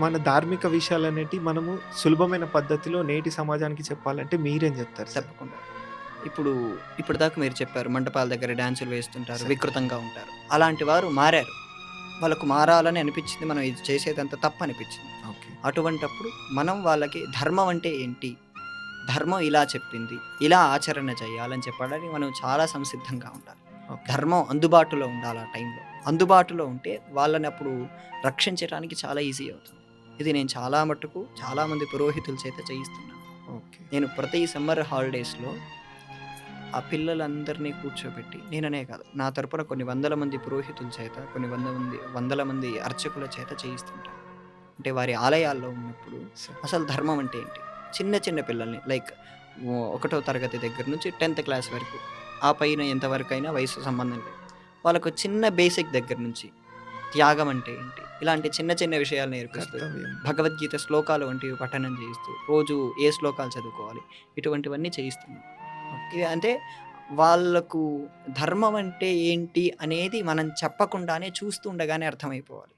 మన ధార్మిక విషయాలనేటివి మనము సులభమైన పద్ధతిలో నేటి సమాజానికి చెప్పాలంటే మీరేం చెప్తారు? తప్పకుండా. ఇప్పుడు ఇప్పటిదాకా మీరు చెప్పారు మంటపాల దగ్గర డాన్సులు వేస్తుంటారు. వికృతంగా ఉంటారు. అలాంటి వారు మారారు. వాళ్ళకు మారాలని అనిపించింది. మనం ఇది చేసేదంతా తప్పు అనిపించింది. ఓకే. అటువంటప్పుడు మనం వాళ్ళకి ధర్మం అంటే ఏంటి? ధర్మం ఇలా చెప్పింది. ఇలా ఆచరణ చేయాలని చెప్పడానికి మనం చాలా సంసిద్ధంగా ఉండాలి. ధర్మం అందుబాటులో ఉండాలి ఆ టైంలో. అందుబాటులో ఉంటే వాళ్ళని అప్పుడు రక్షించడానికి చాలా ఈజీ అవుతుంది. ఇది నేను చాలా మట్టుకు చాలామంది పురోహితుల చేత చేయిస్తున్నాను. ఓకే. నేను ప్రతి సమ్మర్ హాలిడేస్‌లో ఆ పిల్లలందరినీ కూర్చోబెట్టి నేననే కాదు. నా తరపున కొన్ని వందల మంది పురోహితుల చేత, కొన్ని వంద మంది వందల మంది అర్చకుల చేత చేయిస్తుంటాను. అంటే వారి ఆలయాల్లో ఉన్నప్పుడు. అసలు ధర్మం అంటే ఏంటి? చిన్న చిన్న పిల్లల్ని లైక్ ఒకటో తరగతి దగ్గర నుంచి 10థ్ క్లాస్ వరకు. ఆ పైన ఎంతవరకైనా వయసు సంబంధం లేదు. వాళ్ళకు చిన్న బేసిక్ దగ్గర నుంచి త్యాగం అంటే ఏంటి? ఇలాంటి చిన్న చిన్న విషయాలు నేర్పిస్తూ. భగవద్గీత శ్లోకాలు వంటివి పఠనం చేయిస్తూ రోజు ఏ శ్లోకాలు చదువుకోవాలి ఇటువంటివన్నీ చేయిస్తున్నాం. అంటే వాళ్ళకు ధర్మం అంటే ఏంటి అనేది మనం చెప్పకుండానే చూస్తూ ఉండగానే అర్థమైపోవాలి.